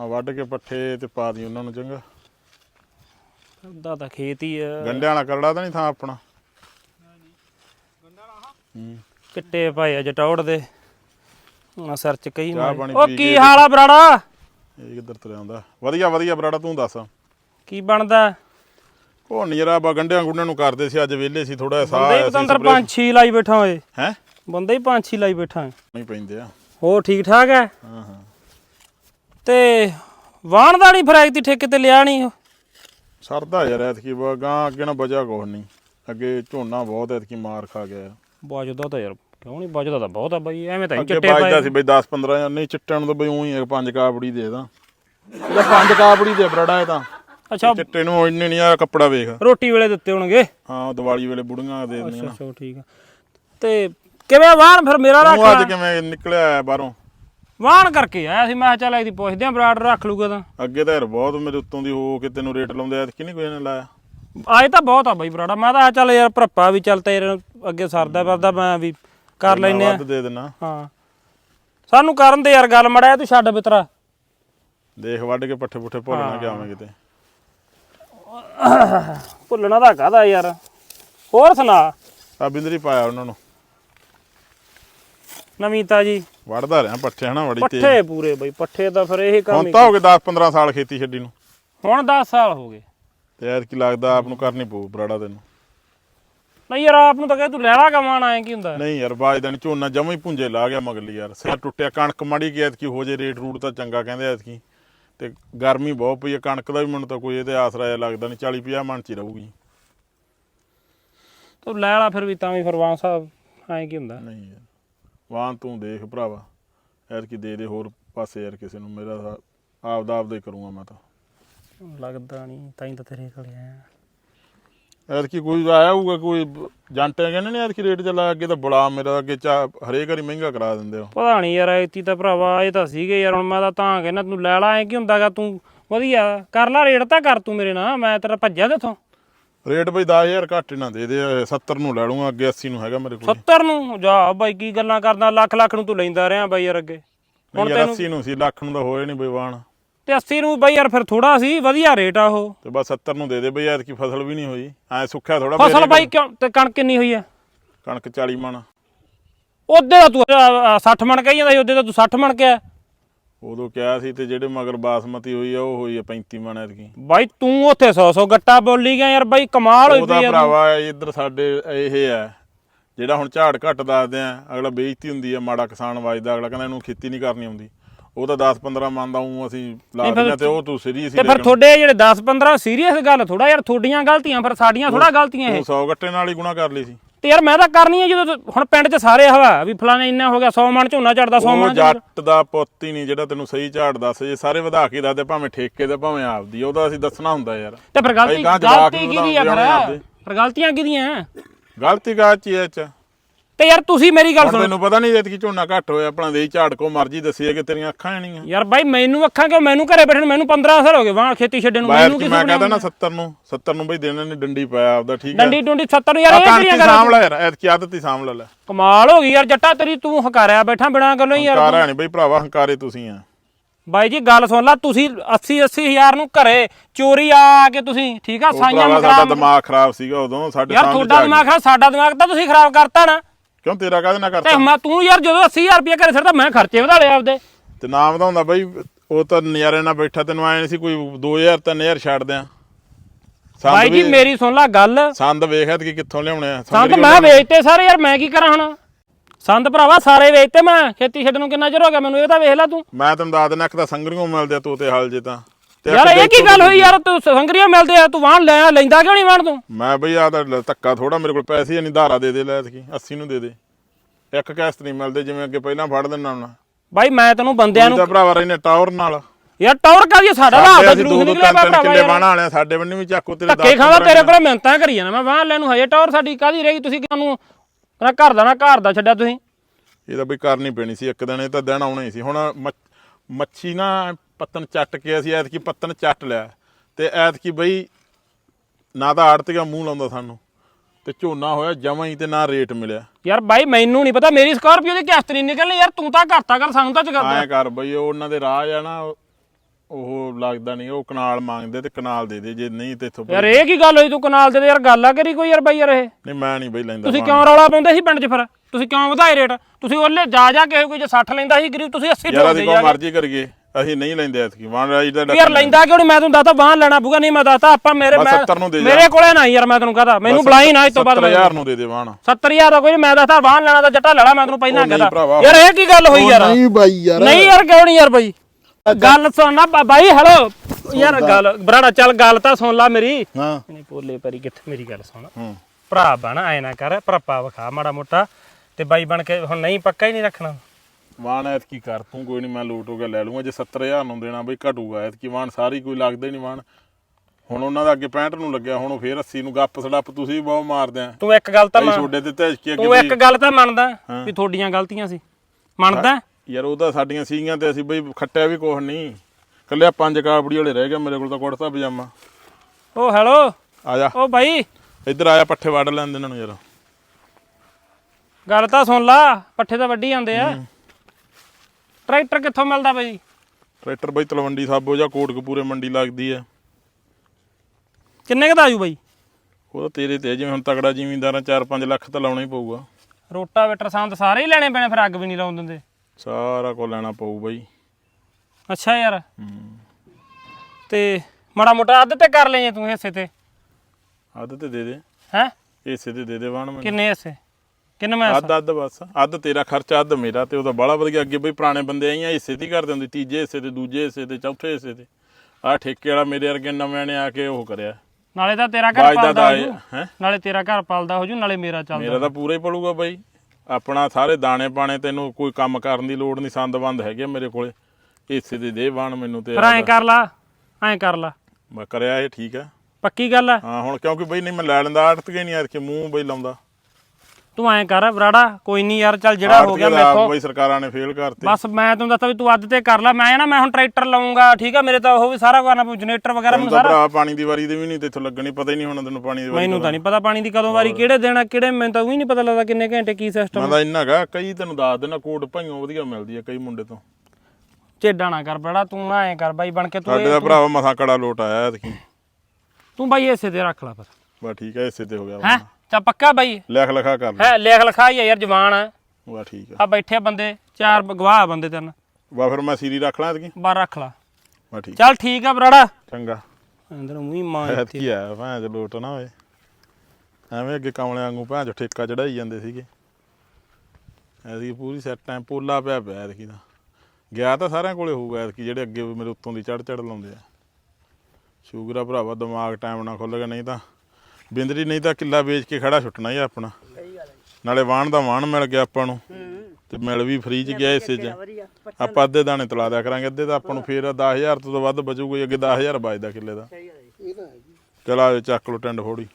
ਆ ਵੱਢ ਕੇ ਪੱਠੇ ਤੇ ਪਾ ਦੀ ਉਹਨਾਂ ਨੂੰ ਚੰਗਾ। ਦਾ ਤਾਂ ਖੇਤ ਹੀ ਆ। ਗੰਡਿਆਂ ਵਾਲਾ ਕਰੜਾ ਤਾਂ ਨਹੀਂ ਥਾਂ ਆਪਣਾ। ਹੂੰ। ਚਿੱਟੇ ਭਾਈ ਆ ਜਟੌੜ ਦੇ। ਹੁਣ ਸਿਰ ਚ ਕਈ ਚਾਹ ਮਾਰੇ। ਪਾਣੀ ਉਹ ਪੀ ਕੀ ਕੇ ਹਾਲ ਆ ਬਰਾੜਾ? ਇਹ ਕਿੱਧਰ ਤੁਰਿਆ ਆਉਂਦਾ? ਵਧੀਆ ਵਧੀਆ ਬਰਾੜਾ ਤੂੰ ਦੱਸ। ਕੀ ਬਣਦਾ? ਉਹ ਨੀਰਾ ਬਾ ਗੰਡਿਆਂ ਗੁੰਡਿਆਂ ਨੂੰ ਕਰਦੇ ਸੀ ਅੱਜ ਵਿਹਲੇ ਸੀ ਥੋੜਾ ਸਾਹ ਬੰਦੇ ਹੀ ਸੀ ਪਤੰਦਰ ਸਪਰੇਅ- ਪੰਜ ਛੀ ਲਾਈ ਬੈਠਾ ਓਏ। ਹੈਂ? ਬੰਦੇ ਹੀ ਪੰਜ ਛੀ ਲਾਈ ਬੈਠਾ ਨਹੀਂ ਪੈਂਦੇ ਆ। ਹੋਰ ਠੀਕ ਠਾਕ ਹੈ? ਹਾਂ ਹਾਂ। ਤੇ ਵਾਹਣ ਦਾ ਨਹੀਂ ਫਰਾਇਕ ਠੇਕੇ ਤੇ ਲਿਆ ਨਹੀਂ ਸਰਦਾ ਯਾਰ ਐਤਕੀ ਗਾਂ ਅੱਗੇ ਨਾ ਬਜਾ ਕੁਛ ਨਹੀਂ ਅੱਗੇ ਝੋਨਾ ਬਹੁਤ ਐਤਕੀ ਮਾਰ ਖਾ ਗਿਆ। ਬਜਦਾ ਤਾਂ ਯਾਰ ਕਿਉਂ ਨਹੀਂ ਬਜਦਾ ਤਾਂ ਬਹੁਤ ਆ ਬਾਈ ਐਵੇਂ ਤਾਂ ਨੀ ਅੱਗੇ ਚਿੱਟੇ ਬਾਜਦਾ ਸੀ ਬਈ 10 15 ਨਹੀਂ ਚਿੱਟਿਆਂ ਨੂੰ ਤਾਂ ਬਈ ਉਹੀ ਪੰਜ ਕਾਪੜੀ ਦੇ ਦਾਂ। ਇਹਦਾ ਪੰਜ ਕਾਪੜੀ ਦੇ ਬਰਾੜਾ ਇਹ ਤਾਂ। ਅੱਛਾ। ਚਿੱਟੇ ਨੂੰ ਇੰਨੇ ਨਹੀਂ ਆ ਕੱਪੜਾ ਵੇਖ। ਰੋਟੀ ਵੇਲੇ ਦਿੱਤੇ ਹੋਣਗੇ। ਹਾਂ ਉਹ ਦੀਵਾਲੀ ਵੇਲੇ ਬੁੜੀਆਂ ਦੇ ਦਿੰਦੀਆਂ ਅੱਛਾ ਠੀਕ ਆ। ਤੇ ਕਿਵੇਂ ਵਾਹਣ ਫਿਰ ਮੇਰਾ ਰੱਖ ਤੂੰ ਅੱਜ ਕਿਵੇਂ ਨਿਕਲਿਆ ਬਾਹਰੋਂ? ਵਾਹਣ ਕਰਕੇ ਆਇਆ ਸੀ ਮੈਂ ਕਿਹਾ ਚੱਲ ਇਹਦੀ ਪੁੱਛਦੇ ਆ ਬਰਾੜ ਰੱਖ ਲੂਗਾ ਤਾਂ। ਅੱਗੇ ਤਾਂ ਯਾਰ ਬਹੁਤ ਮੇਰੇ ਉੱਤੋਂ ਦੀ ਹੋ ਕੇ ਤੈਨੂੰ ਰੇਟ ਲਾਉਂਦੇ ਐਤਕੀ ਨਹੀਂ ਕੋਈ ਨੇ ਲਾਇਆ? ਆਏ ਤਾਂ ਬਹੁਤ ਆ ਬਾਈ ਬਰਾੜਾ ਮੈਂ ਤਾਂ ਕਿਹਾ ਚੱਲ ਯਾਰ ਭਰਪਾ ਵੀ ਚੱਲ ਤੇਰੇ ਅੱਗੇ ਸਰਦਾ ਵਰਦਾ ਮੈਂ ਵੀ ਕਰ ਲੈਨੇ ਆ ਵੱਧ ਦੇ ਦੇਣਾ ਹਾਂ। ਸਾਨੂੰ ਕਰਨ ਦੇ ਯਾਰ ਗੱਲ ਮੜਿਆ ਤੂੰ ਛੱਡ ਬਿਤਰਾ। ਦੇਖ ਵੱਢ ਕੇ ਪੱਠੇ ਪੁੱਠੇ ਭੁੱਲਣਾ ਕਿ ਆਵੇਂ ਕਿਤੇ। ਭੁੱਲਣਾ ਤਾਂ ਕਾਹਦਾ ਯਾਰ? ਹੋਰ ਸੁਣਾ। ਆ ਬਿੰਦਰੀ ਪਾਇਆ ਉਹਨਾਂ ਨੂੰ। ਨਵੀਤਾ ਜੀ ਵੜਦਾ ਰਿਹਾ ਪੱਠੇ ਹਨਾ ਬੜੀ ਤੇਜ਼। ਪੱਠੇ ਪੂਰੇ ਬਈ ਪੱਠੇ ਤਾਂ ਫਿਰ ਇਹ ਕੰਮ ਹੁਣ ਤਾਂ ਹੋ ਗਏ 10 15 ਸਾਲ ਖੇਤੀ ਛੱਡੀ ਨੂੰ। ਹੁਣ 10 ਸਾਲ ਹੋ ਗਏ। ਤੇ ਯਾਰ ਕੀ ਲੱਗਦਾ ਆਪ ਨੂੰ ਕਰਨੀ ਪਊ ਬਰਾੜਾ ਤੈਨੂੰ। ਨਹੀਂ ਯਾਰ ਆਪ ਨੂੰ ਤਾਂ ਕਹੇ ਤੂੰ ਲੈਣਾ ਕਮਾਣਾ ਐ ਕੀ ਹੁੰਦਾ? ਨਹੀਂ ਯਾਰ ਬਾਜਦਾ ਨਹੀਂ ਝੋਨਾ ਜਮਾ ਹੀ ਪੁੰਜੇ ਲਾ ਗਿਆ ਮਗਲੀ ਯਾਰ। ਸਿਰ ਟੁੱਟਿਆ ਕਣਕ ਮਾੜੀ ਕੀ ਐਤਕੀ ਹੋ ਜੇ ਰੇਟ ਰੂਟ ਤਾਂ ਚੰਗਾ ਕਹਿੰਦੇ ਐਤਕੀ। ਤੇ ਗਰਮੀ ਬਹੁਤ ਪਈ ਹੈ ਕਣਕ ਦਾ ਵੀ ਮੈਨੂੰ ਤਾਂ ਕੋਈ ਇਹਦੇ ਆਸਰਾ ਜਿਹਾ ਲੱਗਦਾ ਨਹੀਂ 40 50 ਮਣ ਚ ਰਹੂਗੀ। ਤੂੰ ਲੈ ਲਾ ਫਿਰ ਵੀ ਤਾਂ ਵੀ ਫਰਵਾਨ ਸਾਹਿਬ ਐ ਕੀ ਹੁੰਦਾ? ਨਹੀਂ ਯਾਰ। ਵਾਂ ਤੂੰ ਦੇਖ ਭਰਾਵਾ। ਯਾਰ ਕੀ ਦੇ ਦੇ ਹੋਰ ਪਾਸੇ ਯਾਰ ਕਿਸੇ ਨੂੰ। ਮੇਰਾ ਤਾਂ ਆਪਦਾ ਆਪਦਾ ਹੀ ਕਰੂੰਗਾ ਮੈਂ ਤਾਂ। ਲੱਗਦਾ ਨਹੀਂ ਤਾਂ ਹੀ ਤਾਂ ਤੇਰੇ ਕੋਲ ਆਇਆ। ਯਾਰ ਕੀ ਕੋਈ ਆਇਆ ਹੋਊਗਾ ਕੋਈ ਜੰਟੇ ਕਹਿੰਦੇ ਨੇ ਯਾਰ ਕੀ ਰੇਟ ਚੱਲਾ ਅੱਗੇ ਤਾਂ ਬੜਾ ਮੇਰਾ ਅੱਗੇ ਚਾ ਹਰੇਕ ਵਾਰੀ ਮਹਿੰਗਾ ਕਰਾ ਦਿੰਦੇ ਹੋ ਪਤਾ ਨਹੀਂ ਯਾਰ ਐਤੀ ਤਾਂ ਭਰਾਵਾ ਇਹ ਤਾਂ ਸੀਗੇ ਯਾਰ ਹੁਣ ਮੈਂ ਤਾਂ ਤਾਂ ਕਹਿੰਦਾ ਤੂੰ ਲੈ ਲਾ ਐ ਕੀ ਹੁੰਦਾਗਾ ਤੂੰ ਵਧੀਆ ਕਰ ਲਾ ਰੇਟ ਤਾਂ ਕਰ ਤੂੰ ਮੇਰੇ ਨਾਲ ਮੈਂ ਤੇਰਾ ਭੱਜਿਆ ਕਿੱਥੋਂ? ਰੇਟ ਬਈ 10000 ਘੱਟ ਨਾ ਦੇ ਦੇ 70 ਨੂੰ ਲੈ ਲੂੰਗਾ ਅੱਗੇ 80 ਨੂੰ ਹੈਗਾ ਮੇਰੇ ਕੋਲ। 70 ਨੂੰ? ਜਾ ਬਾਈ ਕੀ ਗੱਲਾਂ ਕਰਦਾ? ਲੱਖ ਲੱਖ ਨੂੰ ਤੂੰ ਲੈਂਦਾ ਰਿਹਾ ਬਾਈ ਯਾਰ ਅੱਗੇ। ਹੁਣ ਯਾਰ 80 ਨੂੰ ਸੀ ਲੱਖ ਨੂੰ ਤਾਂ ਹੋਏ ਨਹੀਂ ਬਈ ਵਾਣ ਤੇ 80 ਨੂੰ ਬਾਈ ਯਾਰ ਫਿਰ ਥੋੜਾ ਸੀ ਵਧੀਆ ਰੇਟ ਆ ਉਹ। ਤੇ ਬਸ 70 ਨੂੰ ਦੇ ਦੇ ਬਈ ਐਤਕੀ ਫਸਲ ਵੀ ਨਹੀਂ ਹੋਈ। ਐ ਸੁੱਖਿਆ ਥੋੜਾ ਫਸਲ ਬਾਈ ਕਿਉਂ ਤੇ ਕਣਕ ਕਿੰਨੀ ਹੋਈ ਆ? ਕਣਕ 40 ਮਣ। ਉਹਦੇ ਦਾ ਤੂੰ ਅ, ਅ, 60 ਮਣ ਕਹੀ ਜਾਂਦਾ ਸੀ ਉਹਦੇ ਦਾ ਤੂੰ 60 ਮਣ ਕਿਹਾ। ਉਦੋਂ ਕਿਹਾ ਸੀ ਤੇ ਜਿਹੜੇ ਮਗਰ ਬਾਸਮਤੀ ਹੋਈ ਆ ਉਹ ਹੋਈ ਆ 35 ਮਣ ਐਤਕੀ। ਬਾਈ ਤੂੰ ਉੱਥੇ 100 100 ਗੱਟਾ ਬੋਲੀ ਗਿਆ ਯਾਰ ਬਾਈ ਕਮਾਲ ਹੋਈ ਉਹਦਾ ਪਈ ਯਾਰ ਭਰਾਵਾ ਇੱਧਰ ਸਾਡੇ ਇਹ ਹੈ ਜਿਹੜਾ ਹੁਣ ਝਾੜ ਘੱਟ ਦੱਸਦੇ ਆ ਅਗਲਾ ਬੇਇੱਜ਼ਤੀ ਹੁੰਦੀ ਆ ਮਾੜਾ ਕਿਸਾਨ ਵੱਜਦਾ ਅਗਲਾ ਕਹਿੰਦਾ ਇਹਨੂੰ ਖੇਤੀ ਨਹੀਂ ਕਰਨੀ ਆਉਂਦੀ। ਉਹ ਤਾਂ 10 15 ਮਨ ਦਾ ਉਹ ਅਸੀਂ ਲਾ ਨਹੀਂ ਫਿਰ ਦਿੰਦੇ ਆ ਤੇ ਉਹ ਤੂੰ ਸੀਰੀਅਸ ਤੇ ਫਿਰ ਤੁਹਾਡੇ ਜਿਹੜੇ 10 15 ਸੀਰੀਅਸ ਗੱਲ ਥੋੜਾ ਯਾਰ ਤੁਹਾਡੀਆਂ ਗਲਤੀਆਂ ਫਿਰ ਸਾਡੀਆਂ ਥੋੜਾ ਗਲਤੀਆਂ ਇਹ। ਤੂੰ 100 ਗੱਟੇ ਨਾਲ ਹੀ ਗੁਣਾ ਕਰ ਲਈ ਸੀ। ਤੇ ਯਾਰ ਮੈਂ ਤਾਂ ਕਰਨੀ ਹੈ ਜਦੋਂ ਤੂੰ- ਹੁਣ ਪਿੰਡ 'ਚ ਸਾਰੇ ਹਵਾ ਵੀ ਫਲਾਣੇ ਇੰਨਾ ਹੋ ਗਿਆ 100 ਮਣ ਝੋਨਾ ਝੜਦਾ 100 ਉਹ ਮਣ ਜੱਟ ਦਾ ਪੁੱਤ ਹੀ ਨਹੀਂ ਜਿਹੜਾ ਤੈਨੂੰ ਸਹੀ ਝਾੜ ਦੱਸ ਜੇ ਸਾਰੇ ਵਧਾ ਕੇ ਦੱਸਦੇ ਭਾਵੇਂ ਠੇਕੇ ਦੇ ਭਾਵੇਂ ਆਪਦੀ ਉਹਦਾ ਅਸੀਂ ਦੱਸਣਾ ਹੁੰਦਾ ਯਾਰ। ਤੇ ਫਿਰ ਗਲਤੀ ਭਾਈ ਗਾਂਹ ਜਵਾਕ ਗਲਤੀ ਨੂੰ ਕਿਹਦੀ ਆ ਵਧਾਉਂਦੇ ਫਿਰ? ਆਪਦੇ। ਫਿਰ ਗਲਤੀਆਂ ਕਿਹਦੀਆਂ? ਗਲਤੀ ਕਾ ਚੀ ਐ ਚ। ਤੇ ਯਾਰ ਤੁਸੀਂ ਮੇਰੀ ਗੱਲ ਸੁਣੋ। ਤੈਨੂੰ ਪਤਾ ਨਹੀਂ ਐਤਕੀ ਝੋਨਾ ਘੱਟ ਹੋਇਆ ਆਪਣਾ ਦੇਈ ਝਾੜ ਕੋ ਮਰਜ਼ੀ ਦੱਸੀ ਕਿ ਤੇਰੀਆਂ ਅੱਖਾਂ ਹੀ ਨਹੀਂ ਯਾਰ ਬਾਈ ਮੈਨੂੰ ਅੱਖਾਂ ਕਿਉਂ? ਮੈਨੂੰ ਘਰੇ ਬੈਠਣ ਮੈਨੂੰ 15 ਸਾਲ ਹੋ ਗਏ ਵਾਹ ਖੇਤੀ ਛੱਡਣ ਨੂੰ। ਮੈਨੂੰ ਕੀ ਕਿਸੇ ਮੈਂ ਕਹਦਾ ਨਾ 70 ਨੂੰ 70 ਨੂੰ ਬਈ ਦੇਣੇ ਨੇ ਡੰਡੀ ਪਾਇਆ ਆਪਦਾ ਠੀਕ ਹੈ। ਡੰਡੀ ਡੁੰਡੀ 70 ਨੂੰ ਯਾਰ ਇਹ ਕਿਹੜੀਆਂ ਗੱਲਾਂ ਸਾਂਭ ਲੈ ਯਾਰ ਐਤਕੀ ਆਦਤ ਹੀ ਸਾਂਭ ਲੈ ਕਮਾਲ ਹੋ ਗਈ ਯਾਰ ਜੱਟਾ ਤੇਰੀ ਤੂੰ ਹਕਾਰਿਆ ਬੈਠਾ ਬਿਨਾਂ ਗੱਲੋਂ ਹੀ ਯਾਰ ਕਾਰਾ ਨਹੀਂ ਬਈ ਭਰਾਵਾ ਹੰਕਾਰੇ ਤੁਸੀਂ ਆ। ਬਾਈ ਜੀ ਗੱਲ ਸੁਣ ਲੈ ਤੁਸੀਂ 80 80 ਹਜ਼ਾਰ ਨੂੰ ਘਰੇ ਚੋਰੀ ਆ ਕੇ ਤੁਸੀਂ ਠੀਕ ਆ ਸਾਈਆਂ ਭਰਾਵਾ ਸਾਡਾ ਦਿਮਾਗ ਖਰਾਬ ਸੀਗਾ ਉਦੋਂ ਸਾਡੇ ਯਾਰ ਤੁਹਾਡਾ ਦਿਮਾਗ ਖਰਾਬ ਸਾਡਾ ਦਿਮਾਗ ਤਾਂ ਤੁਸੀਂ ਖਰਾਬ ਕਰਤਾ ਨਾ। ਕਿਉਂ ਤੇਰਾ ਕਾਹਦੇ ਨਾਲ ਤੇ ਕਰਤਾ ਮੈਂ ਤੂੰ ਯਾਰ ਜਦੋਂ 80000 ਰੁਪਏ ਘਰੇ ਸਿਰਦਾ ਮੈਂ ਖਰਚੇ ਵਧਾ ਲਏ ਆਪਦੇ। ਤੇ ਨਾਮ ਵਧਾਉਂਦਾ ਬਈ ਉਹ ਤਾਂ ਨਜ਼ਾਰੇ ਨਾਲ ਬੈਠਾ ਤੈਨੂੰ ਆਏ ਨਹੀਂ ਸੀ ਕੋਈ 2000 3000 ਛੱਡ ਦਿਆਂ। ਸੰਦ ਬਾਈ ਜੀ ਵੀ- ਮੇਰੀ ਸੁਣ ਲੈ ਗੱਲ। ਸੰਦ ਵੇਖ ਐਤਕੀ ਕਿੱਥੋਂ ਲਿਆਉਣੇ ਆ ਸੰਦ ਮੈਂ ਵੇਚਤੇ ਸਾਰੇ ਯਾਰ ਮੈਂ ਕੀ ਕਰਾਂ ਹੁਣ? ਸੰਦ ਭਰਾਵਾ ਸਾਰੇ ਵੇਚਤੇ ਮੈਂ। ਖੇਤੀ ਛੱਡਣ ਨੂੰ ਕਿੰਨਾ ਚਿਰ ਹੋ ਗਿਆ ਮੈਨੂੰ ਇਹ ਤਾਂ ਵੇਖ ਲੈ ਤੂੰ। ਮੈਂ ਤੈਨੂੰ ਦੱਸ ਦਿੰਦਾ ਇੱਕ ਤਾਂ ਸੰਗਰੀਆਂ ਮਿਲਦੇ ਆ ਤੋਤੇ ਹਾਲ ਜੇ ਤਾਂ। ਤੇ ਯਾਰ ਇੱਕ ਇਹ ਕੀ ਗੱਲ ਹੋਈ ਯਾਰ ਤੂੰ ਸੰਗਰੀਆਂ ਮਿਲਦੇ ਆ ਤੂੰ ਵਾਹਣ ਲੈ ਲੈਂਦਾ ਕਿਉਂ ਨਹੀਂ ਵਾਹਣ ਤੂੰ? ਮੈਂ ਬਈ ਆ ਤਾਂ ਧੱਕਾ ਥੋੜਾ ਮੇਰੇ ਕੋਲ ਪੈਸੇ ਨਹੀਂ ਧਾਰਾ ਦੇ ਦੇ ਲੈ ਐਤਕੀ 80 ਨੂੰ ਦੇ ਦੇ। ਇੱਕ ਕਿਸ਼ਤ ਨਹੀਂ ਮਿਲਦੇ ਜਿਵੇਂ ਅੱਗੇ ਪਹਿਲਾਂ ਫੜ ਦਿੰਦਾ ਹੁਣ ਬਾਈ ਮੈਂ ਤੈਨੂੰ ਬੰਦਿਆਂ ਨੂੰ ਤਾਂ ਭਰਾਵਾ ਰਹਿਨੇ ਟਾਵਰ ਨਾਲ। ਯਾਰ ਟੌਰ ਕਾਦੀ ਸਾਡਾ ਜਲੂਸ ਦੋ ਦੋ ਨਿਕਲਿਆ ਤਿੰਨ ਭਰਾਵਾ ਯਾਰ। ਬਾਣਾ ਵਾਲਿਆ ਸਾਡੇ ਬੰਨੇ ਵੀ ਚੱਕੋ ਤੇਰੇ ਧੱਕੇ ਖਾਵਾ ਤੇਰੇ ਕੋਲ ਮਿਹਨਤਾਂ ਕਰੀ ਜਾਣਾ ਮੈਂ ਵਾਹਣ ਲੈਣ ਨੂੰ ਹਜੇ ਟੌਰ ਸਾਡੀ ਕਾਦੀ ਰਹੀ? ਤੁਸੀਂ ਕਿਨੂੰ ਨਾ ਘਰ ਦਾ ਨਾ ਘਰ ਦਾ ਛੱਡਿਆ ਤੁਸੀਂ? ਇਹ ਤਾਂ ਬਈ ਕਰਨੀ ਪੈਣੀ ਸੀ ਇੱਕ ਦਿਨ ਇਹ ਤਾਂ ਦਿਨ ਆਉਣਾ ਹੀ ਸੀ। ਹੁਣ ਮੱਛ- ਮੱਛੀ ਨਾ ਪੱਤਨ ਚੱਟ ਕੇ ਅਸੀਂ ਐਤਕੀ ਪੱਤਨ ਚੱਟ ਲਿਆ। ਤੇ ਐਤਕੀ ਬਈ ਨਾ ਤਾਂ ਆੜਤੀਆ ਮੂੰਹ ਲਾਉਂਦਾ ਸਾਨੂੰ। ਤੇ ਝੋਨਾ ਹੋਇਆ ਜਮਾਂ ਹੀ ਤੇ ਨਾ ਰੇਟ ਮਿਲਿਆ। ਯਾਰ ਬਾਈ ਮੈਨੂੰ ਨਹੀਂ ਪਤਾ ਮੇਰੀ ਸਕਾਰਪੀਓ ਦੀ ਕਿਸ਼ਤ ਨਹੀਂ ਨਿਕਲਣੀ ਯਾਰ ਤੂੰ ਤਾਂ ਘਰਤਾ ਕਰ ਸਾਨੂੰ ਤਾਂ ਚਗਾ ਐਂ ਕਰ ਬਈ ਉਹ ਉਹਨਾਂ ਦੇ ਰਾਜ ਆ ਨਾ ਉਹ ਲੱਗਦਾ ਨਹੀਂ ਉਹ ਕਨਾਲ ਮੰਗਦੇ ਤੇ ਕਨਾਲ ਦੇ ਦੇ ਜੇ ਨਹੀਂ ਤੇ ਇਥੋਂ ਯਾਰ ਇਹ ਕੀ ਗੱਲ ਹੋਈ ਤੂੰ ਕਨਾਲ ਤੇ ਯਾਰ ਗੱਲ ਆ ਕਰੀ ਕੋਈ ਯਾਰ ਬਾਈ ਯਾਰ ਇਹ। ਨਹੀਂ ਮੈਂ ਨਹੀਂ ਬਈ ਲੈਂਦਾ ਤੁਸੀਂ ਕਿਉਂ ਰੌਲਾ ਪਾਉਂਦੇ ਸੀ ਪਿੰਡ 'ਚ ਫਿਰ? ਤੁਸੀਂ ਕਿਉਂ ਵਧਾਏ ਰੇਟ? ਤੁਸੀਂ ਉਹਲੇ ਜਾ ਜਾ ਕੇ ਕੋਈ ਜੇ 60 ਲੈਂਦਾ ਸੀ ਗਰੀਬ ਤੁਸੀਂ 80 ਯਾਰ ਅਸੀਂ ਕੋ। ਮਰਜ਼ੀ ਕਰੀਏ। ਅਸੀਂ ਨਹੀਂ ਲੈਂਦੇ ਐਤਕੀ। ਵਾਣ ਰਾਜ ਦਾ ਯਾਰ ਲੈਂਦਾ। ਕਿਉਂ ਨਹੀਂ ਮੈਂ ਤੁਹਾਨੂੰ ਦੱਸਦਾ ਬਾਹਰ ਲੈਣਾ ਪਊਗਾ ਨਹੀਂ ਮੈਂ ਦੱਸਦਾ ਆਪਾਂ ਮੇਰੇ ਬਸ ਮੈਂ 70 ਨੂੰ ਦੇ ਜਾ। ਮੇਰੇ ਕੋਲੇ ਨਾ ਯਾਰ ਮੈਂ ਤੈਨੂੰ ਕਹਦਾ। ਮੈਨੂੰ ਬੁਲਾਈ ਨਾ ਇਸ ਤੋਂ ਬਾਅਦ 70000 ਨੂੰ ਦੇ ਦੇ ਵਾਣ 70000 ਦਾ ਕੋਈ ਨਹੀਂ ਮੈਂ ਦੱਸਦਾ ਬਾਹਰ ਲੈਣਾ ਤਾਂ ਜੱਟਾ ਲੈਣਾ ਮੈਂ ਤੈਨੂੰ ਪਹਿਲਾਂ ਉਹ ਨਹੀਂ ਕਹਦਾ। ਭਰਾਵਾ। ਯਾਰ ਇਹ ਕੀ ਗੱਲ ਹੋਈ ਯਾਰ? ਨਹੀਂ ਬਾਈ ਯਾਰ। ਨਹੀਂ ਯਾਰ ਕਿਉਂ ਨਹੀਂ ਯਾਰ ਬਾਈ? ਗੱਲ ਸੁਣ ਨਾ ਬਾ- ਬਾਈ ਹੈਲੋ ਯਾਰ ਗੱਲ ਬਰਾੜਾ ਚੱਲ ਗੱਲ ਤਾਂ ਸੁਣ ਲੈ ਮੇਰੀ। ਹਾਂ। ਨਹੀਂ ਬੋਲੇ ਪਰੀ ਕਿੱਥੇ ਮੇਰੀ ਗੱਲ ਸੁਣ? ਹੂੰ। ਭਰਾ ਬਣ ਐ ਨਾ ਕਰ ਭਰਾਪਾ ਵਿਖਾ ਮਾੜਾ ਮੋਟਾ। ਤੇ ਬਾਈ ਬਣ ਕੇ ਹੁਣ ਨਹੀਂ ਪੱਕਾ ਹੀ ਨਹੀਂ ਰੱਖਣਾ। ਵਾਣ ਐਤਕੀ ਕਰ ਤੂੰ ਕੋਈ ਨਹੀਂ ਮੈਂ ਲੋਟ ਹੋ ਕੇ ਲੈ ਲੂੰਗਾ। ਜੇ 70000 ਨੂੰ ਦੇਣਾ ਬਈ ਘਟੂਗਾ ਐਤਕੀ ਵਾਣ ਸਾਰੀ ਕੋਈ ਲੱਗਦਾ ਨਹੀਂ ਵਾਣ ਹੁਣ ਉਹਨਾਂ ਦਾ ਅੱਗੇ 65 ਨੂੰ ਲੱਗਿਆ ਹੁਣ ਉਹ ਫੇਰ 80 ਨੂੰ ਗੱਪ ਸੜੱਪ ਤੁਸੀਂ ਵੀ ਬਹੁਤ ਮਾਰਦੇ ਆ। ਤੂੰ ਇੱਕ ਗੱਲ ਤਾਂ ਮੰਨ- ਛੋਡੇ ਤੇ ਤੇਜ ਕੇ ਤੂੰ ਅੱਗੇ ਇੱਕ ਗੱਲ ਤਾਂ ਮੰਨਦਾ। ਵੀ ਤੁਹਾਡੀਆਂ ਗਲਤੀਆਂ ਸੀ। ਮੰਨਦਾ? ਯਾਰ ਉਹ ਤਾਂ ਸਾਡੀਆਂ ਸੀਗੀਆਂ ਤੇ ਅਸੀਂ ਬਈ ਖੱਟਿਆ ਵੀ ਕੁਛ ਨਹੀਂ ਕੱਲਿਆ ਪੰਜ ਕਾਬੜੀ ਵਾਲੇ ਰਹਿ ਗਏ ਮੇਰੇ ਕੋਲ ਤਾਂ ਕੁੜਤਾ ਪਜਾਮਾ। ਓ ਹੈਲੋ? ਆ ਜਾ। ਓ ਬਾਈ। ਇੱਧਰ ਆਇਆ ਪੱਠੇ ਵੱਢ ਲੈਂਦੇ ਇਹਨਾਂ ਨੂੰ ਯਾਰ। ਗੱਲ ਤਾਂ ਸੁਣ ਲਾ ਪੱਠੇ ਤਾਂ ਵੱਢੀ ਜਾਂਦੇ ਆ। ਟਰੈਕਟਰ ਕਿੱਥੋਂ ਮਿਲਦਾ ਬਾਈ? ਟਰੈਕਟਰ ਬਈ ਤਲਵੰਡੀ ਸਾਬੋ ਜਾਂ ਕੋਟਕਪੂਰੇ ਮੰਡੀ ਲੱਗਦੀ ਆ ਕਿੰਨੇ ਕੁ ਦਾ ਆਜੂ ਬਾਈ? ਉਹ ਤਾਂ ਤੇਰੇ ਤੇ ਜਿਵੇਂ ਹੁਣ ਤਗੜਾ ਜ਼ਿਮੀਂਦਾਰਾਂ 4-5 ਲੱਖ ਤਾਂ ਲਾਉਣਾ ਹੀ ਪਊਗਾ। ਰੋਟਾਵੇਟਰ ਸੰਦ ਸਾਰੇ ਹੀ ਲੈਣੇ ਪੈਣੇ ਫਿਰ ਅੱਗ ਵੀ ਨਹੀਂ ਲਾਉਣ ਦਿੰਦੇ। ਸਾਰਾ ਕੁਝ ਲੈਣਾ ਪਊ ਬਈ। ਅੱਛਾ ਯਾਰ। ਤੇ ਮਾੜਾ ਮੋਟਾ ਅੱਧ ਤੇ ਕਰ ਲਈਏ ਤੂੰ ਹਿੱਸੇ ਤੇ। ਅੱਧ ਤੇ ਦੇ ਦੇ। ਹੈ? ਹਿੱਸੇ ਤੇ ਦੇ ਦੇ ਵਾਣ ਮੈਨੂੰ। ਕਿੰਨੇ ਹਿੱਸੇ? ਕਿੰਨੇ ਮੈਂ ਅੱਧ ਅੱਧ ਬਸ। ਅੱਧ ਤੇਰਾ ਖਰਚਾ ਅੱਧ ਮੇਰਾ ਤੇ ਉਹਦਾ ਬਾਲਾ ਵਧੀਆ। ਅੱਗੇ ਬਈ ਪੁਰਾਣੇ ਬੰਦੇ ਆਈਆਂ ਹਿੱਸੇ ਦੀ ਕਰਦੇ ਹੁੰਦੇ ਤੀਜੇ ਹਿੱਸੇ ਤੇ ਦੂਜੇ ਹਿੱਸੇ ਤੇ ਚੌਥੇ ਹਿੱਸੇ ਤੇ। ਆਹ ਠੇਕੇ ਵਾਲਾ ਮੇਰੇ ਵਰਗੇ ਨਵਿਆਂ ਨੇ ਆ ਕੇ ਉਹ ਕਰਿਆ। ਨਾਲੇ ਤਾਂ ਤੇਰਾ ਘਰ ਪਾਲਦਾ ਹੋ? ਨਾਲੇ ਤੇਰਾ ਘਰ ਪਾਲਦਾ ਹੋ ਜੂ ਨਾਲੇ ਮੇਰਾ ਚੱਲਦਾ ਮੇਰਾ ਤਾਂ ਪੂਰਾ ਹੀ ਪੜੂਗਾ ਬਾਈ। ਆਪਣਾ ਸਾਰੇ ਦਾਣੇ ਪਾਣੇ ਤੈਨੂੰ ਕੋਈ ਕੰਮ ਕਰਨ ਦੀ ਲੋੜ ਨਹੀਂ ਸੰਦ ਬੰਦ ਹੈਗੇ ਮੇਰੇ ਕੋਲੇ। ਹਿੱਸੇ ਦੇ ਦੇ ਬਾਣ ਮੈਨੂੰ ਤੇ ਐਂ ਕਰ ਲਾ ਐਂ ਕਰ ਲਾ। ਮੈਂ ਕਰਿਆ ਇਹ ਠੀਕ ਆ। ਪੱਕੀ ਗੱਲ ਆ? ਹਾਂ ਹੁਣ ਕਿਉਂਕਿ ਬਈ ਨਹੀਂ ਮੈਂ ਲੈ ਲੈਂਦਾ ਆੜਤ ਕੇ ਨਹੀਂ ਯਾਰ ਕਿ ਮੂੰਹ ਬਈ ਲਾਉਂਦਾ। ਤੂੰ ਐਂ ਕਰ ਬਰਾੜਾ ਕੋਈ ਨਹੀਂ ਯਾਰ ਚੱਲ ਜਿਹੜਾ ਹੋ ਗਿਆ ਮੇਥੋਂ। ਬਈ ਸਰਕਾਰਾਂ ਨੇ ਫੇਲ ਕਰਤੇ। ਬਸ ਮੈਂ ਤੈਨੂੰ ਦੱਸਦਾ ਵੀ ਤੂੰ ਅੱਧ ਤੇ ਕਰ ਲੈ ਮੈਂ ਨਾ ਮੈਂ ਹੁਣ ਟਰੈਕਟਰ ਲਾਉਂਗਾ ਠੀਕ ਆ ਮੇਰੇ ਤਾਂ ਉਹ ਵੀ ਸਾਰਾ ਕਰਨਾ ਪਊ ਜਨਰੇਟਰ ਵਗੈਰਾ ਮੈਨੂੰ ਸਾਰਾ ਭਰਾ ਪਾਣੀ ਦੀ ਵਾਰੀ ਦੇ ਵੀ ਨਹੀਂ ਤੇ ਇੱਥੋਂ ਲੱਗਣੀ ਪਤਾ ਹੀ ਨਹੀਂ ਹੋਣਾ ਤੈਨੂੰ ਪਾਣੀ ਦੀ ਵਾਰੀ ਮੈਨੂੰ ਤਾਂ ਨਹੀਂ ਪਤਾ ਪਾਣੀ ਦੀ ਕਦੋਂ ਵਾਰੀ ਕਿਹੜੇ ਦਿਨ ਕਿਹੜੇ ਮੈਨੂੰ ਤਾਂ ਉਹੀ ਨਹੀਂ ਪਤਾ ਲੱਗਦਾ ਕਿੰਨੇ ਘੰਟੇ ਕੀ ਸਿਸਟਮ ਮੈਂ ਤਾਂ ਇੰਨਾ ਗਾ ਕਈ ਤੈਨੂੰ ਦੱਸ ਦੇਣਾ ਕੋਟ ਭਾਈਓ ਵਧੀਆ ਮਿਲਦੀ ਆ ਕਈ ਮੁੰਡੇ ਤੋਂ। ਚੇਡਾ ਨਾ ਕਰ ਬੜਾ ਤੂੰ ਨਾ ਐਂ ਕਰ ਬਾਈ ਬਣ ਕੇ ਤੂੰ ਸਾਡੇ ਦਾ ਭਰਾਵਾ ਮਸਾਂ ਕੜਾ ਲੋਟ ਆਇਆ ਤੂੰ ਬਾਈ ਇਸੇ ਤੇ ਰੱਖ ਲੈ ਫਿਰ। ਬਾ ਠੀਕ ਹੈ ਇਸੇ ਤੇ ਹੋ ਗਿਆ ਹੈ? ਚਾ ਪੱਕਾ ਬਾਈ? ਲਿਖ ਲਿਖਾ ਕਰ ਲੈ। ਹੈ ਲਿਖ ਲਿਖਾਈ ਆ ਯਾਰ ਜਵਾਨ ਆ। ਬਾ ਠੀਕ ਆ। ਆ ਬੈਠੇ ਬੰਦੇ ਚਾਰ ਗਵਾਹ ਬੰਦੇ ਤਿੰਨ ਬਾ ਫਿਰ ਮੈਂ ਸੀਰੀ ਰੱਖ ਲਾਂ ਐਤਕੀ? ਬਾਹਰ ਰੱਖ ਲਾ। ਬਾ ਠੀਕ। ਚੱਲ ਠੀਕ ਆ ਬਰਾੜਾ। ਚੰਗਾ। ਅੰਦਰ ਮੂੰਹ ਮਾਂ ਐਤਕੀ ਆ ਭਾਂ ਚ ਲੋਟ ਨਾ ਹੋਏ। ਐਵੇਂ ਅੱਗੇ ਕਮਲਿਆਂ ਵਾਂਗੂ ਭਾਂ ਚ ਠੇਕਾ ਚੜਾਈ ਜਾਂਦੇ ਸੀਗੇ। ਐਤਕੀ ਪੂਰੀ ਸੈੱਟ ਟਾਈਮ ਪੋਲਾ ਪਿਆ ਪਿਆ ਐਤਕੀ ਦਾ ਗਿਆ ਤਾਂ ਸਾਰਿਆਂ ਕੋਲੇ ਹੋਊਗਾ ਐਤਕੀ ਜਿਹੜੇ ਅੱਗੇ ਵੀ ਮੇਰੇ ਉੱਤੋਂ ਦੀ ਚੜ ਚੜ ਲਾਉਂਦੇ ਆ। ਸ਼ੂਗਰ ਆ ਭਰਾਵਾ ਦਿਮਾਗ ਟਾਈਮ ਨਾਲ ਖੁੱਲ ਗਿਆ ਨਹੀਂ ਤਾਂ ਬਿੰਦਰੀ ਨਹੀਂ ਤਾਂ ਕਿੱਲਾ ਵੇਚ ਕੇ ਖੜਾ ਛੁੱਟਣਾ ਹੀ ਆਪਣਾ। ਨਾਲੇ ਵਾਣ ਦਾ ਵਾਣ ਮਿਲ ਗਿਆ ਆਪਾਂ ਨੂੰ। ਤੇ ਮਿਲ ਵੀ ਫ੍ਰੀ ਚ ਗਿਆ ਇਸੇ ਚ ਆਪਾਂ ਅੱਧੇ ਦਾਣੇ ਤਲਾ ਦਿਆ ਕਰਾਂਗੇ ਅੱਧੇ ਤਾਂ ਆਪਾਂ ਨੂੰ ਫੇਰ 10000 ਤੋਂ ਵੱਧ ਬਚੂਗਾ ਅੱਗੇ 10000 ਬਚਦਾ ਕਿੱਲੇ ਦਾ। ਚਲ ਆ ਚੱਕ ਲੋ ਟੰਡ ਫੋੜੀ